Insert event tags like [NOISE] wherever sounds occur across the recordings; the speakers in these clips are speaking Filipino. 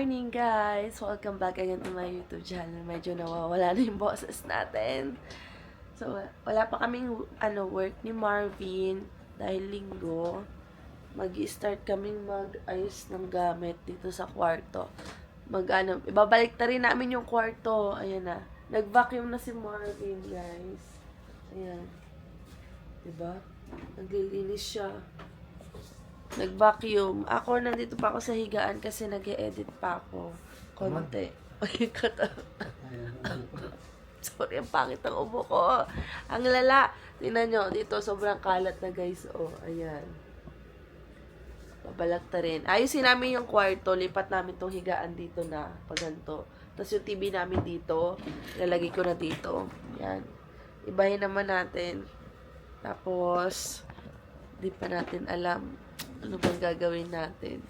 morning guys! Welcome back again to my YouTube channel. Medyo nawawala na yung boses natin. So, wala pa kaming ano, work ni Marvin dahil linggo. mag start kaming mag-ayos ng gamit dito sa kwarto. Mag ano, ibabalik ta rin namin yung kwarto. Ayan na. Nag-vacuum na si Marvin, guys. Ayan. Diba? Naglilinis siya. Nag-vacuum. Ako, nandito pa ako sa higaan kasi nag edit pa ako. Konti. Ay, kata. [LAUGHS] [LAUGHS] Sorry, ang pangit ang ubo ko. Ang lala. Tingnan nyo, dito sobrang kalat na guys. Oh, ayan. Babalak ta rin. Ayusin namin yung kwarto. Lipat namin tong higaan dito na. Pag ganito. Tapos yung TV namin dito. Lalagay ko na dito. Yan. Ibahin naman natin. Tapos, di pa natin alam ano bang gagawin natin.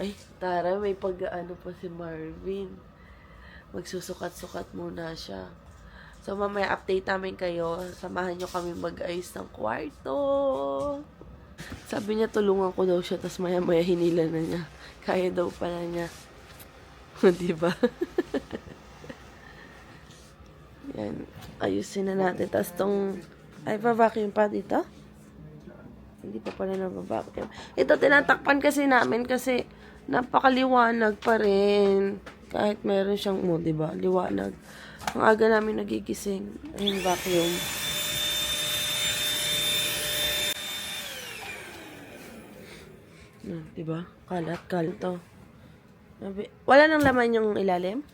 Ay, tara, may pag-ano pa si Marvin. Magsusukat-sukat muna siya. So, mamaya update namin kayo. Samahan nyo kami mag-ayos ng kwarto. Sabi niya, tulungan ko daw siya. Tapos maya-maya hinila na niya. Kaya daw pala niya. [LAUGHS] diba? [LAUGHS] Yan. Ayusin na natin. Tapos tong... Ay, pa-vacuum pa dito? Hindi pa pala nababacuum. Ito, tinatakpan kasi namin kasi napakaliwanag pa rin. Kahit meron siyang mo, di ba? Liwanag. Ang aga namin nagigising. Ayun, vacuum. Yan, di ba? Kalat, kalat to. Sabi- Wala nang laman yung ilalim?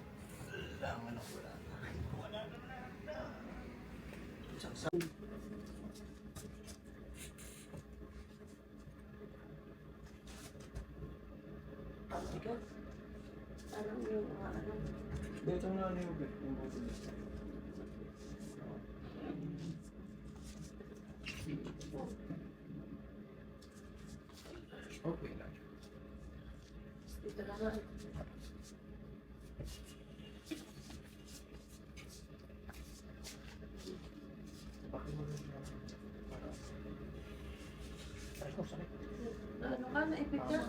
Dito na ano yung bit. Yung button. Okay lang. Dito naman. Bakit mo rin siya? Para. Ay, ko, sakit. Ano ka? Naipit ka?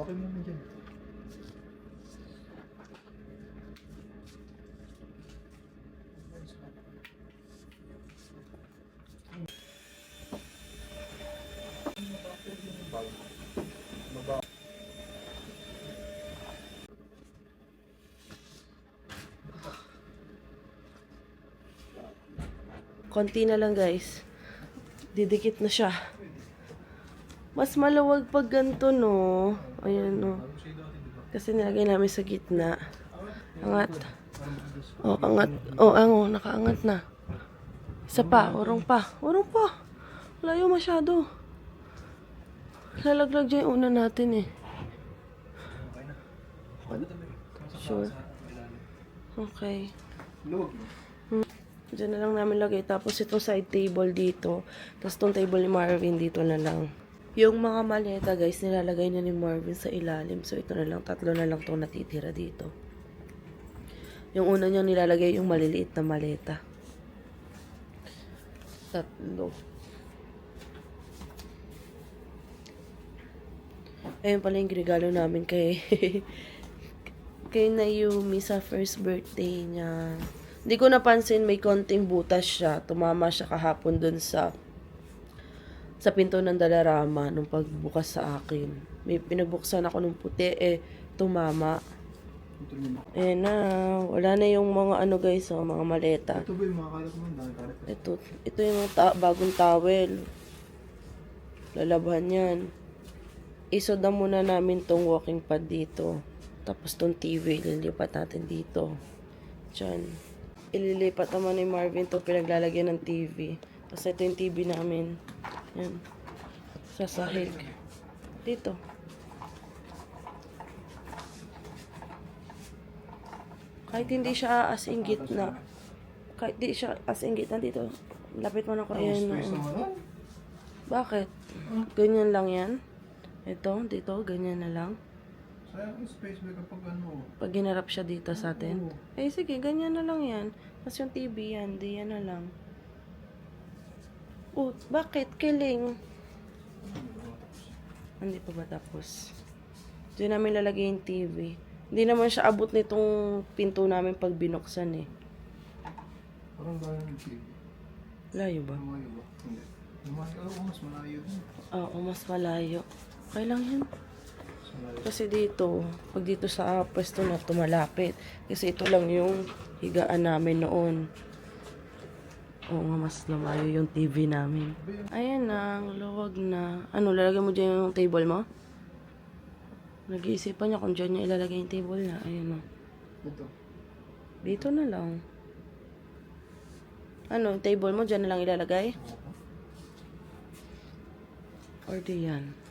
Bakit mo rin dyan? Konti na lang guys. Didikit na siya. Mas maluwag pag ganito no. Ayan no. Kasi nilagay namin sa gitna. Angat. Oh, angat. Oh, ango. Nakaangat na. Isa pa. Urong pa. Urong pa. Layo masyado. Lalaglag dyan yung una natin eh. Sure. Okay. Luwag. Diyan na lang namin lagay. Tapos itong side table dito. Tapos itong table ni Marvin dito na lang. Yung mga maleta guys, nilalagay na ni Marvin sa ilalim. So ito na lang, tatlo na lang itong natitira dito. Yung una niyang nilalagay yung maliliit na maleta. Tatlo. Ayun pala yung regalo namin kay [LAUGHS] kay Naomi sa first birthday niya. Hindi ko napansin may konting butas siya. Tumama siya kahapon dun sa sa pinto ng dalarama nung pagbukas sa akin. May pinagbuksan ako ng puti eh tumama. Eh na, wala na yung mga ano guys, oh, mga maleta. Ito ba yung mga kalat mo? Ito, ito yung ta- bagong towel. Lalaban yan. Isoda muna namin tong walking pad dito. Tapos tong TV, lilipat natin dito. Diyan. Ililipat naman ni Marvin to pinaglalagyan ng TV. Tapos ito yung TV namin. Yan. Sa sahig. Dito. Kahit hindi siya as in gitna. Kahit di siya as in gitna dito. Lapit mo na ko. Ayan. Naman. Bakit? Ganyan lang yan? Ito, dito, ganyan na lang. Sayang yung space may kapag ano. Pag ginarap siya dito sa atin. Eh, sige, ganyan na lang yan. Tapos yung TV yan, di yan na lang. Oh, bakit? Kiling. Hindi pa ba tapos? Diyan namin lalagay yung TV. Hindi naman siya abot nitong pinto namin pag binuksan eh. Parang gano'n yung TV. Layo ba? Lumayo ba? Hindi. Lumayo. Oo, mas malayo din. Oo, mas malayo. Okay lang yan. Kasi dito, pag dito sa pwesto na tumalapit. Kasi ito lang yung higaan namin noon. Oo nga, mas lumayo yung TV namin. Ayan na, ang luwag na. Ano, lalagay mo dyan yung table mo? Nag-iisipan niya kung dyan niya ilalagay yung table niya. Ayan o. Ito. Dito na lang. Ano, table mo dyan na lang ilalagay? Or di yan?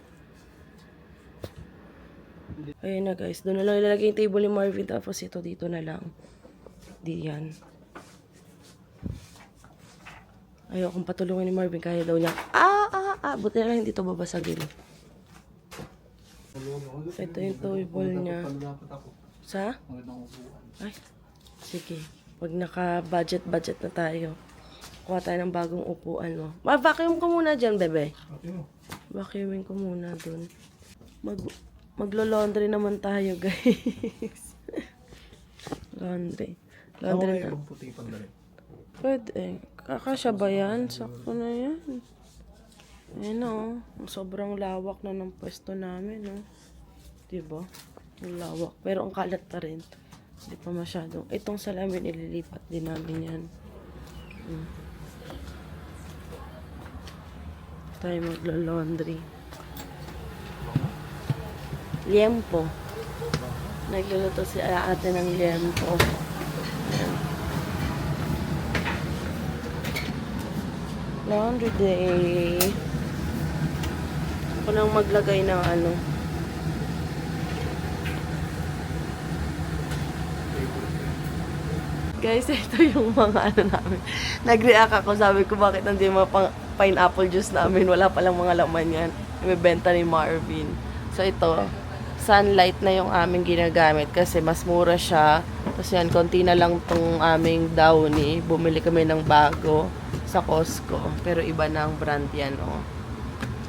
Ayan na guys, doon na lang ilalagay yung table ni Marvin tapos ito dito na lang. Di yan. Ayaw kong patulungan ni Marvin kaya daw niya. Ah, ah, ah, buti na lang hindi to babasagin. Ito yung table niya. Sa? Ay, sige. Pag naka-budget-budget na tayo, kuha tayo ng bagong upuan, no? Ma-vacuum ko muna dyan, bebe. Ate mo. Vacuuming ko muna dun. Mag maglo-laundry naman tayo, [LAUGHS] guys. laundry. Laundry na. Puti pang dali. Pwede. Kakasya ba yan? Sakto na yan. Ayan o. Sobrang lawak na ng pwesto namin, no? Diba? Ang lawak. Pero ang kalat pa rin. Hindi pa masyado. Itong salamin, ililipat din namin yan. Hmm. Tayo maglo-laundry. Liempo. Nagluluto si ate ng liempo. Laundry day. Ako nang maglagay ng ano. Guys, [LAUGHS] ito yung mga ano namin. Nag-react ako, sabi ko bakit hindi mga pang- pineapple juice namin. Wala palang mga laman yan. Ibebenta ni Marvin. So ito, sunlight na yung aming ginagamit kasi mas mura siya. Tapos yan, konti na lang tong aming downy. Bumili kami ng bago sa Costco. Pero iba na ang brand yan, oh.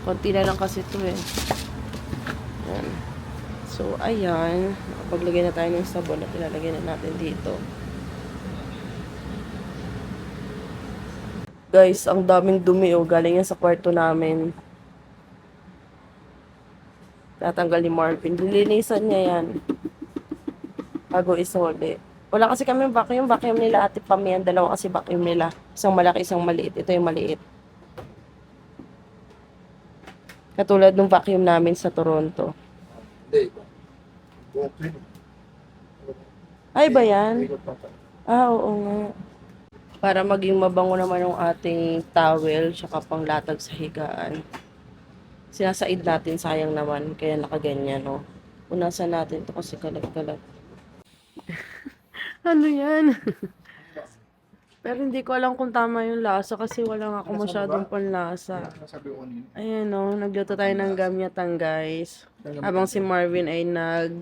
Konti na lang kasi ito eh. Yan. So, ayan. Nakapaglagay na tayo ng sabon at ilalagay na natin dito. Guys, ang daming dumi oh. Galing yan sa kwarto namin. Tatanggal ni Marvin. Lilinisan niya yan. Bago isoli. Wala kasi kami vacuum. Vacuum nila ate Pam yan. Dalawa kasi vacuum nila. Isang malaki, isang maliit. Ito yung maliit. Katulad ng vacuum namin sa Toronto. Hindi. Ay ba yan? Ah, oo nga. Para maging mabango naman yung ating towel, tsaka panglatag sa higaan. Sinasaid natin, sayang naman, kaya nakaganyan, no? Punasan natin to kasi kalat-kalat. [LAUGHS] ano yan? [LAUGHS] Pero hindi ko alam kung tama yung lasa kasi wala nga ako masyadong panlasa. Sabi ko kanina. Ayan no, nagluto tayo ng gamyatan guys. Habang si Marvin ay nag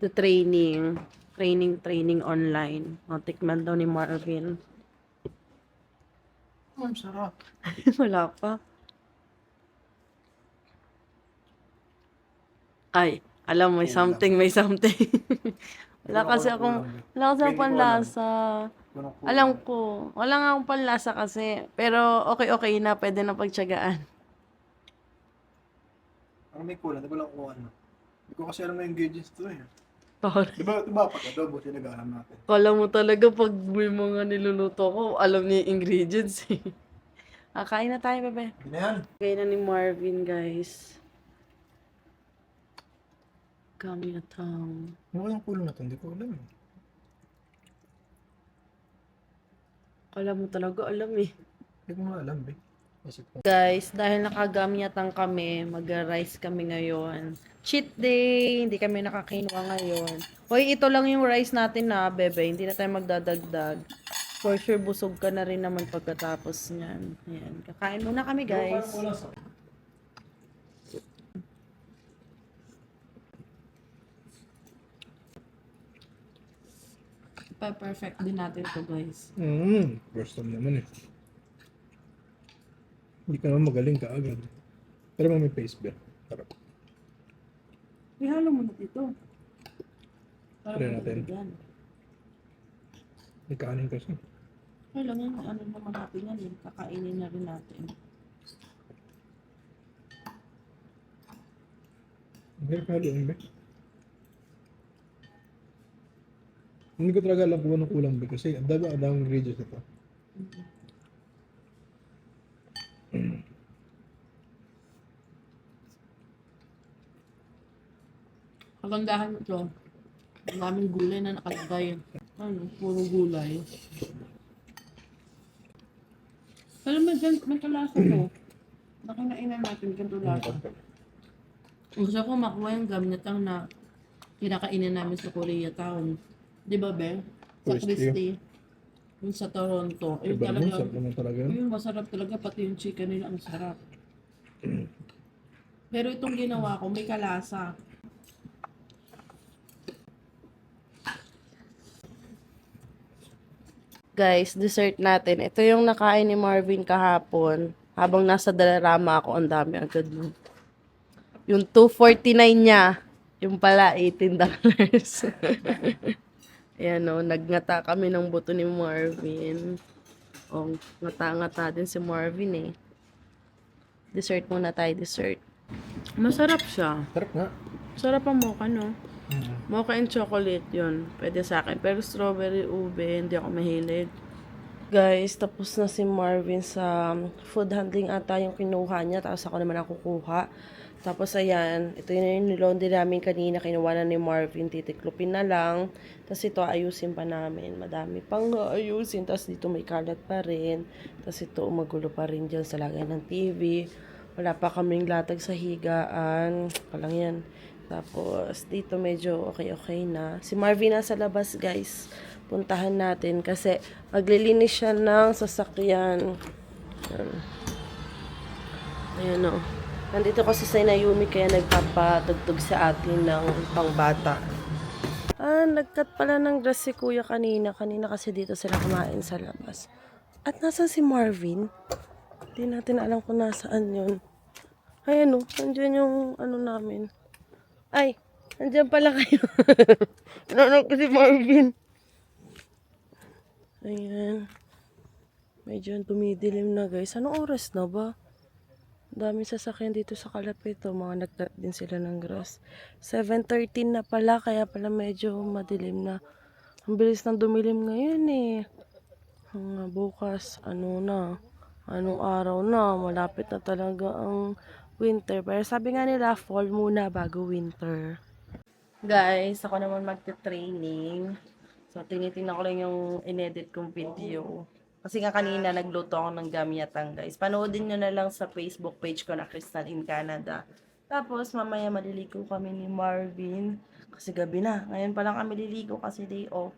training, training, training online. O, tikman daw ni Marvin. Ma'am, sarap. [LAUGHS] Wala pa. Ay, alam mo, may something, may something. [LAUGHS] wala kasi akong, wala kasi akong panlasa. Kulang. Alam ko, wala nga akong panlasa kasi. Pero okay-okay na, pwede na pagtsagaan. Parang may kulang. Di ba lang kung ano? Hindi ko kasi alam na ingredients to eh. Sorry. Di ba, di ba pag adobo sinagahan natin? Kala mo talaga pag may mga niluluto ko, alam niya yung ingredients eh. [LAUGHS] Ah, kain na tayo, bebe. Hindi na yan. Kain na ni Marvin, guys. Kami na tang. Ano kayang kulang na to? Hindi ko alam eh. Kala mo talaga, alam eh. Hindi ko nga alam eh. Isip ko. Guys, dahil nakagamyatan kami, mag-rice kami ngayon. Cheat day, hindi kami nakakinuha ngayon. Hoy, ito lang yung rice natin na, bebe. Hindi na tayo magdadagdag. For sure, busog ka na rin naman pagkatapos niyan. Ayan, kakain muna kami, guys. Pa-perfect din natin to, guys. Mm, first time naman eh. Hindi ka naman magaling ka agad. Pero may face bear. Sarap. Ihalo mo na dito. Para Try natin. May kanin kasi. Kaya lang yan, ano naman natin yan eh. Kakainin na rin natin. May kanin ba? Hindi ko talaga alam kung anong kulang ba kasi ang dami ang daming ingredients ito. Kagandahan ito. Ang daming gulay na nakalagay. Ano, puro gulay. Pero may, may kalasa to. Nakinainan natin ganito lasa. Gusto ko makuha yung gamnatang na kinakainin namin sa Korea Town. Di ba, Ben? Sa Christie. Yung sa Toronto. Yung Iba talaga, sarap naman talaga yun. yung masarap talaga, pati yung chicken nila ang sarap. Pero itong ginawa ko, may kalasa. Guys, dessert natin. Ito yung nakain ni Marvin kahapon. Habang nasa Dalarama ako, ang dami agad nun. Yung 249 niya, yung pala 18 dollars. [LAUGHS] Ayan o, nagngata kami ng buto ni Marvin. O, ngata-ngata din si Marvin eh. Dessert muna tayo, dessert. Masarap siya. Sarap nga. Sarap ang mocha, no? Mm. Mocha and chocolate yun. Pwede sa akin. Pero strawberry ube, hindi ako mahilig. Guys, tapos na si Marvin sa um, food handling ata yung kinuha niya. Tapos ako naman ang kukuha. Tapos ayan, ito yun yung nilaundry namin kanina. Kinuha na ni Marvin. Titiklopin na lang. Tapos ito ayusin pa namin. Madami pang ayusin. Tapos dito may kalat pa rin. Tapos ito magulo pa rin dyan sa lagay ng TV. Wala pa kaming latag sa higaan. Palang yan. Tapos, dito medyo okay-okay na. Si Marvin nasa labas, guys. Puntahan natin kasi maglilinis siya ng sasakyan. Ayan. O. Nandito kasi si Nayumi kaya nagpapatugtog sa atin ng pangbata. Ah, nagkat pala ng dress si kuya kanina. Kanina kasi dito sila kumain sa labas. At nasan si Marvin? Hindi natin alam kung nasaan yun. Ayan o, nandiyan yung ano namin. Ay, nandiyan pala kayo. Nanonood [LAUGHS] ko si Marvin. Ayan. Medyo tumidilim na guys. Anong oras na ba? Dami sasakyan dito sa kalapit. Oh. Mga nagtat din sila ng grass. 7.13 na pala, kaya pala medyo madilim na. Ang bilis ng dumilim ngayon eh. Mga bukas, ano na, anong araw na, malapit na talaga ang winter. Pero sabi nga nila, fall muna bago winter. Guys, ako naman magte-training. So, tinitingnan ko lang yung inedit kong video. Kasi nga kanina nagluto ako ng gamyatang guys. Panoodin nyo na lang sa Facebook page ko na Crystal in Canada. Tapos mamaya maliligo kami ni Marvin. Kasi gabi na. Ngayon pa lang kami liligo kasi day off.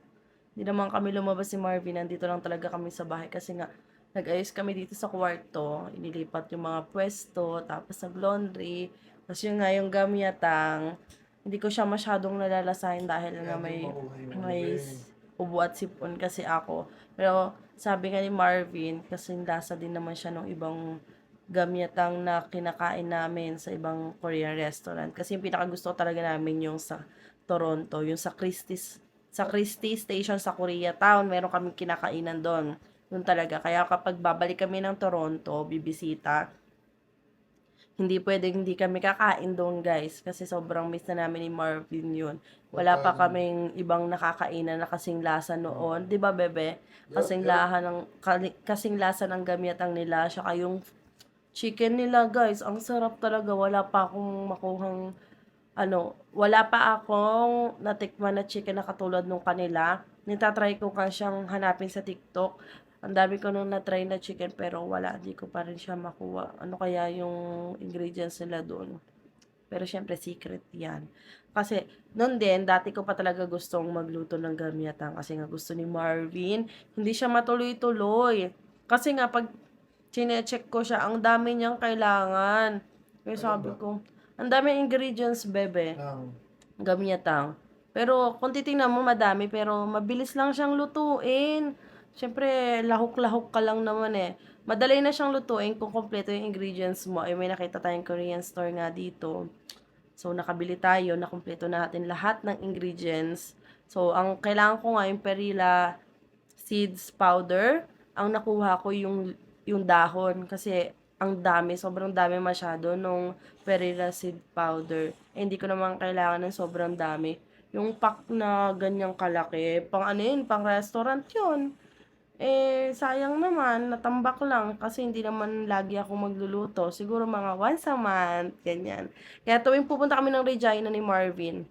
Hindi naman kami lumabas si Marvin. Nandito lang talaga kami sa bahay. Kasi nga nag-ayos kami dito sa kwarto. Inilipat yung mga pwesto. Tapos nag-laundry. Tapos yung nga yung gamyatang. Hindi ko siya masyadong nalalasahin dahil nga may, may ubo at sipon kasi ako. Pero sabi nga ni Marvin, kasi lasa din naman siya ng ibang gamyatang na kinakain namin sa ibang Korean restaurant. Kasi yung pinakagusto ko talaga namin yung sa Toronto, yung sa Christie's sa Christie Station sa Koreatown, meron kaming kinakainan doon. Doon talaga. Kaya kapag babalik kami ng Toronto, bibisita, hindi pwedeng hindi kami kakain doon guys kasi sobrang miss na namin ni Marvin yun. Wala pa kaming ibang nakakainan na kasing lasa noon, 'di ba bebe? Kasing laha ng kasing lasa ng gamyatang nila siya yung chicken nila guys. Ang sarap talaga. Wala pa akong makuhang ano, wala pa akong natikman na chicken na katulad nung kanila. Nitatry ko ka siyang hanapin sa TikTok. Ang dami ko nung na-try na chicken pero wala, di ko pa rin siya makuha. Ano kaya yung ingredients nila doon? Pero syempre secret yan. Kasi noon din, dati ko pa talaga gustong magluto ng gamyatang kasi nga gusto ni Marvin. Hindi siya matuloy-tuloy. Kasi nga pag chinecheck ko siya, ang dami niyang kailangan. Kaya sabi ko, ang dami ingredients, bebe gamyatang. Pero kung titingnan mo madami pero mabilis lang siyang lutuin. Siyempre, lahok-lahok ka lang naman eh. Madali na siyang lutuin kung kompleto yung ingredients mo. Ay, may nakita tayong Korean store nga dito. So, nakabili tayo, nakumpleto natin lahat ng ingredients. So, ang kailangan ko nga yung perilla seeds powder. Ang nakuha ko yung, yung dahon kasi ang dami, sobrang dami masyado nung perilla seed powder. Eh, hindi ko naman kailangan ng sobrang dami. Yung pack na ganyang kalaki, pang ano yun, pang restaurant yun. Eh, sayang naman, natambak lang kasi hindi naman lagi ako magluluto. Siguro mga once a month, ganyan. Kaya tuwing pupunta kami ng Regina ni Marvin,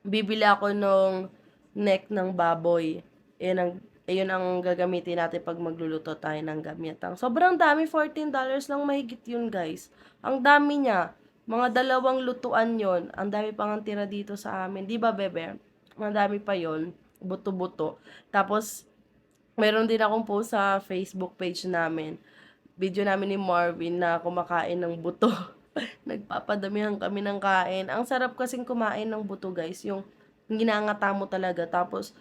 bibili ako nung neck ng baboy. Yun ang, yun ang gagamitin natin pag magluluto tayo ng gamitang. Sobrang dami, $14 lang mahigit yun guys. Ang dami niya. Mga dalawang lutuan yon Ang dami pang ang tira dito sa amin. Di ba, bebe? Madami pa yon Buto-buto. Tapos, meron din akong post sa Facebook page namin. Video namin ni Marvin na kumakain ng buto. [LAUGHS] Nagpapadamihan kami ng kain. Ang sarap kasing kumain ng buto, guys. Yung ginangata mo talaga. Tapos,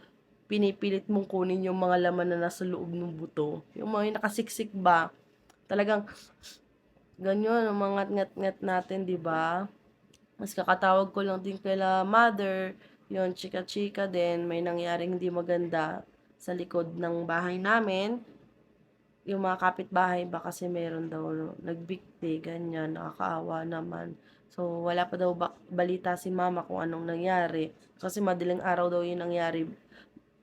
pinipilit mong kunin yung mga laman na nasa loob ng buto. Yung mga yung nakasiksik ba. Talagang, ganyan, ang mga ngat-ngat natin, di ba? Mas kakatawag ko lang din kila mother, yon chika-chika din, may nangyaring hindi maganda sa likod ng bahay namin. Yung mga kapitbahay ba kasi meron daw nagbikti, ganyan, nakakaawa naman. So, wala pa daw ba- balita si mama kung anong nangyari. Kasi madaling araw daw yung nangyari.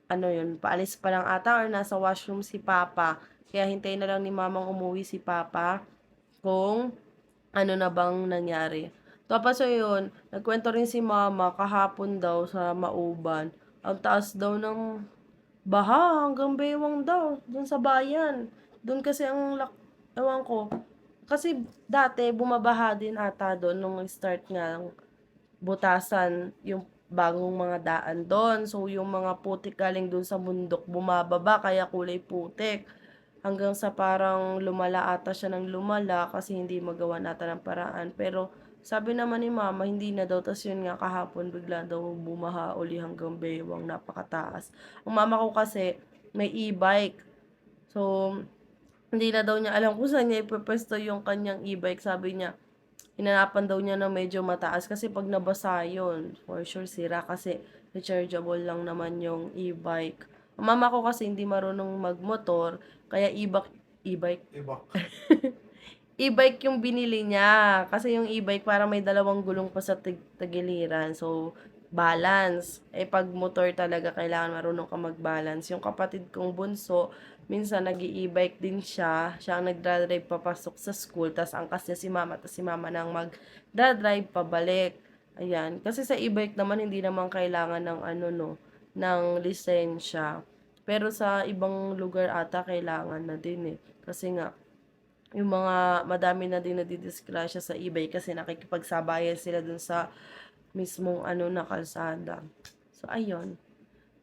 Ano yun, paalis pa lang ata or nasa washroom si papa. Kaya hintayin na lang ni mamang umuwi si papa kung ano na bang nangyari. Tapos ayun, nagkwento rin si mama kahapon daw sa Mauban. Ang taas daw ng baha hanggang bewang daw dun sa bayan. Dun kasi ang lak ewan ko. Kasi dati bumabaha din ata doon nung start nga ng butasan yung bagong mga daan doon. So yung mga putik galing doon sa bundok bumababa kaya kulay putik hanggang sa parang lumala ata siya ng lumala kasi hindi magawa nata ng paraan. Pero sabi naman ni mama, hindi na daw. Tapos yun nga kahapon, bigla daw bumaha uli hanggang bewang, napakataas. Ang mama ko kasi, may e-bike. So, hindi na daw niya alam kung saan niya ipwesto yung kanyang e-bike. Sabi niya, hinanapan daw niya na medyo mataas kasi pag nabasa yun, for sure sira kasi rechargeable lang naman yung e-bike. Ang mama ko kasi hindi marunong magmotor, kaya e-bike, e-bike, Iba. [LAUGHS] e-bike yung binili niya. Kasi yung e-bike para may dalawang gulong pa sa tig- tagiliran. So, balance. Eh, pag motor talaga, kailangan marunong ka mag-balance. Yung kapatid kong bunso, minsan nag e-bike din siya. Siya ang nagdadrive papasok sa school. Tapos angkas niya si mama. Tapos si mama nang mag-drive pabalik. Ayan. Kasi sa e-bike naman, hindi naman kailangan ng ano no, ng lisensya. Pero sa ibang lugar ata, kailangan na din eh. Kasi nga, yung mga madami na din nadidisgrasya sa eBay kasi nakikipagsabayan sila dun sa mismong ano na kalsada. So, ayun.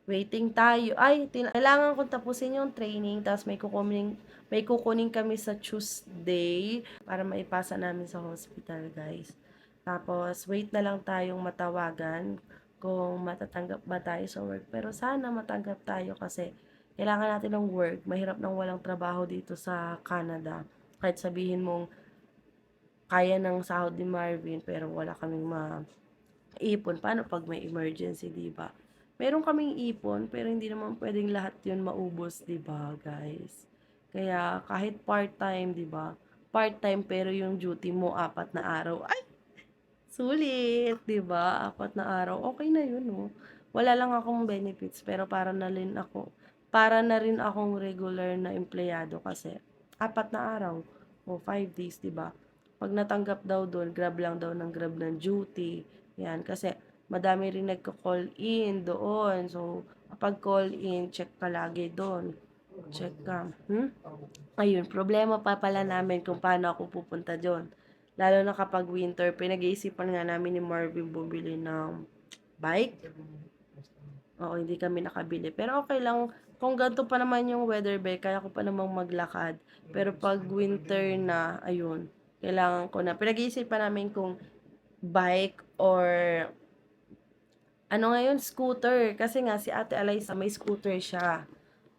Waiting tayo. Ay, kailangan ko tapusin yung training tapos may kukunin, may kukunin kami sa Tuesday para maipasa namin sa hospital, guys. Tapos, wait na lang tayong matawagan kung matatanggap ba tayo sa work. Pero sana matanggap tayo kasi kailangan natin ng work. Mahirap nang walang trabaho dito sa Canada. Kahit sabihin mong kaya ng sahod ni Marvin pero wala kaming ma-ipon. Paano pag may emergency, di ba? Meron kaming ipon pero hindi naman pwedeng lahat yun maubos, di ba, guys? Kaya kahit part-time, di ba? Part-time pero yung duty mo apat na araw. Ay! Sulit, 'di ba? Apat na araw. Okay na 'yun, no. Wala lang akong benefits pero para na rin ako para na rin akong regular na empleyado kasi apat na araw o five days, 'di ba? Pag natanggap daw doon, grab lang daw ng grab ng duty. Yan kasi madami rin nagko-call in doon. So, kapag call in, check ka lagi doon. Check ka. Hmm? Ayun, problema pa pala namin kung paano ako pupunta doon. Lalo na kapag winter, pinag-iisipan nga namin ni Marvin bumili ng bike. Oo, hindi kami nakabili. Pero okay lang, kung ganito pa naman yung weather ba, kaya ko pa namang maglakad. Pero pag winter na, ayun, kailangan ko na. Pinag-iisipan namin kung bike or ano ngayon, scooter. Kasi nga si Ate Eliza, may scooter siya.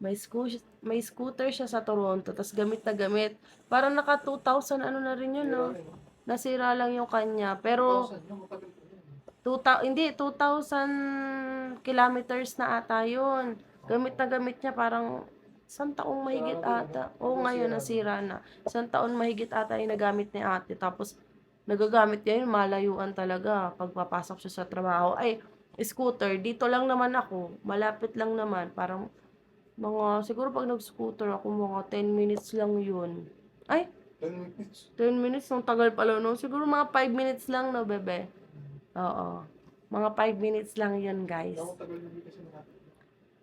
May, sco- may scooter siya sa Toronto. Tapos gamit na gamit. Parang naka 2,000 ano na rin yun, no? Nasira lang yung kanya. Pero, 2,000, yung matagal po 2,000, hindi, 2,000 kilometers na ata yun. Gamit na gamit niya parang isang taong mahigit ata. Oo, ngayon nasira na. Isang taon mahigit ata yung nagamit ni ate. Tapos, nagagamit niya yun, malayuan talaga. Pagpapasok siya sa trabaho. Ay, scooter, dito lang naman ako. Malapit lang naman. Parang, mga, siguro pag nag-scooter ako, mga 10 minutes lang yun. Ay, 10 minutes. 10 minutes, ang tagal pala no. Siguro mga 5 minutes lang no, bebe. Oo. Mga 5 minutes lang yun, guys. Ako tagal na kasi.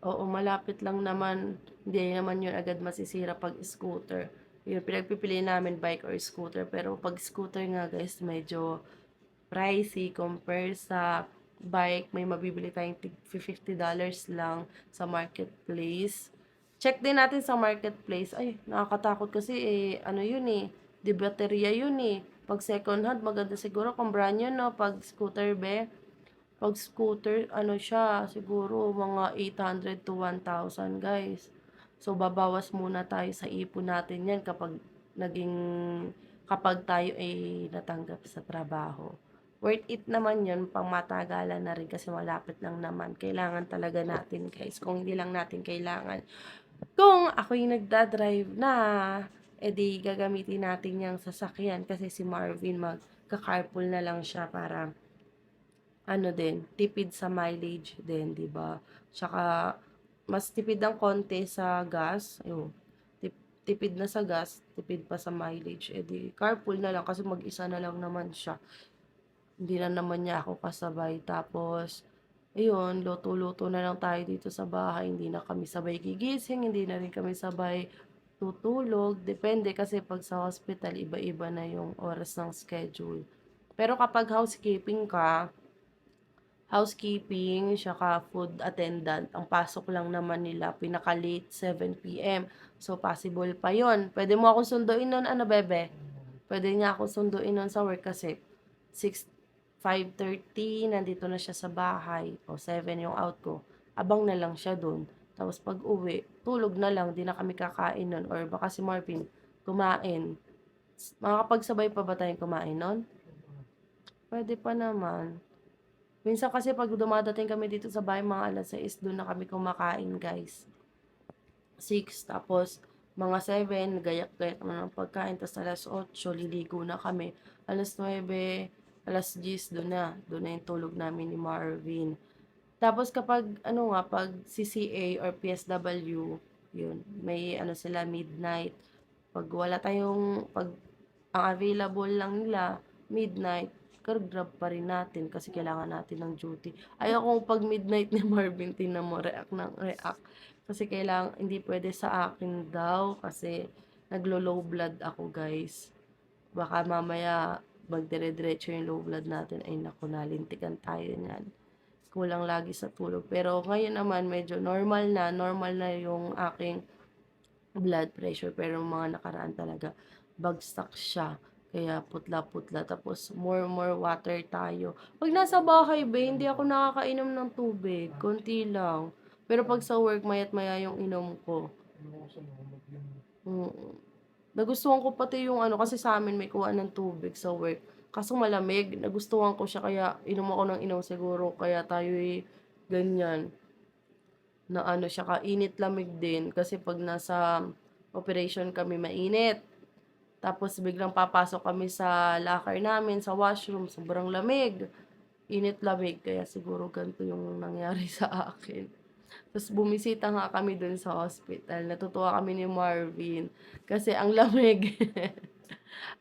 Oo, malapit lang naman. Hindi naman yun agad masisira pag scooter. Yun, pinagpipili namin bike or scooter. Pero pag scooter nga guys, medyo pricey compare sa bike. May mabibili tayong tig- $50 lang sa marketplace. Check din natin sa marketplace. Ay, nakakatakot kasi eh, ano yun eh, di baterya yun eh. Pag second hand, maganda siguro kung brand yun, no? Pag scooter, be. Pag scooter, ano siya, siguro mga 800 to 1,000, guys. So, babawas muna tayo sa ipon natin yan kapag naging, kapag tayo ay natanggap sa trabaho. Worth it naman yun, pang matagalan na rin kasi malapit lang naman. Kailangan talaga natin, guys. Kung hindi lang natin kailangan. Kung ako yung nagdadrive na, edi gagamitin natin yung sasakyan kasi si Marvin magka-carpool na lang siya para ano din, tipid sa mileage din, 'di ba? Tsaka mas tipid ng konti sa gas. Ayun. Tip- tipid na sa gas, tipid pa sa mileage. Eh di, carpool na lang kasi mag-isa na lang naman siya. Hindi na naman niya ako kasabay. Tapos, ayun, luto-luto na lang tayo dito sa bahay. Hindi na kami sabay gigising, hindi na rin kami sabay tutulog. Depende kasi pag sa hospital, iba-iba na yung oras ng schedule. Pero kapag housekeeping ka, housekeeping, saka food attendant, ang pasok lang naman nila, pinaka-late 7pm. So, possible pa yon Pwede mo akong sunduin nun, ano, bebe? Pwede niya akong sunduin nun sa work kasi 6, 5.30, nandito na siya sa bahay. O 7 yung out ko. Abang na lang siya dun. Tapos pag uwi, tulog na lang, di na kami kakain nun. Or baka si Marvin, kumain. Makakapagsabay pa ba tayong kumain nun? Pwede pa naman. Minsan kasi pag dumadating kami dito sa bahay, mga alas 6, doon na kami kumakain, guys. 6, tapos mga 7, gayak-gayak na ng pagkain, tapos alas 8, liligo na kami. Alas 9, alas 10, doon na. Doon na yung tulog namin ni Marvin. Tapos kapag, ano nga, pag CCA or PSW, yun, may ano sila, midnight. Pag wala tayong, pag ang available lang nila, midnight, grab pa rin natin kasi kailangan natin ng duty. Ayaw kong pag midnight ni [LAUGHS] Marvin, tinan mo, react ng react. Kasi kailangan, hindi pwede sa akin daw kasi naglo-low blood ako, guys. Baka mamaya, magdire-diretso yung low blood natin, ay naku, nalintikan tayo niyan. Kulang lagi sa tulog. Pero ngayon naman, medyo normal na, normal na yung aking blood pressure. Pero mga nakaraan talaga, bagsak siya. Kaya putla-putla. Tapos more more water tayo. Pag nasa bahay ba, hindi ako nakakainom ng tubig. Konti lang. Pero pag sa work, mayat maya yung inom ko. Mm. Nagustuhan ko pati yung ano, kasi sa amin may kuha ng tubig sa work. Kaso malamig, nagustuhan ko siya kaya inom ako ng inom siguro. Kaya tayo ganyan. Na ano siya, kainit lamig din. Kasi pag nasa operation kami, mainit. Tapos biglang papasok kami sa locker namin, sa washroom, sobrang lamig. Init lamig, kaya siguro ganito yung nangyari sa akin. Tapos bumisita nga kami dun sa hospital. Natutuwa kami ni Marvin. Kasi ang [LAUGHS] lamig.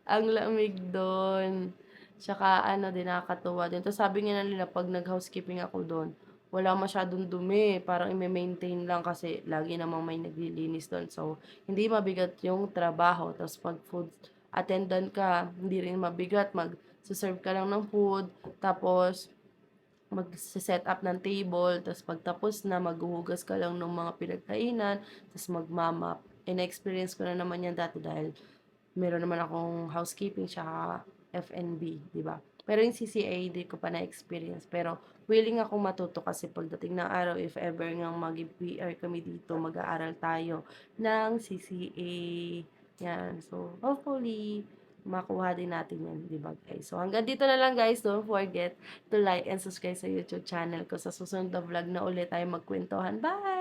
ang lamig doon. Tsaka ano din nakakatuwa din. Tapos sabi nga nila pag nag-housekeeping ako doon, wala masyadong dumi. Parang i-maintain lang kasi lagi namang may naglilinis doon. So, hindi mabigat yung trabaho. Tapos pag food attendant ka, hindi rin mabigat. Mag-serve ka lang ng food. Tapos, mag-set up ng table, tapos pagtapos na, maghuhugas ka lang ng mga pinagkainan, tapos magmamap. And experience ko na naman yan dati dahil meron naman akong housekeeping tsaka FNB, di ba? Pero yung CCA, di ko pa na-experience. Pero willing ako matuto kasi pagdating ng araw, if ever nga mag-PR kami dito, mag-aaral tayo ng CCA. Yan. So, hopefully, makuha din natin yan, di ba guys? So, hanggang dito na lang guys. Don't forget to like and subscribe sa YouTube channel ko. Sa susunod na vlog na ulit tayo magkwentuhan. Bye!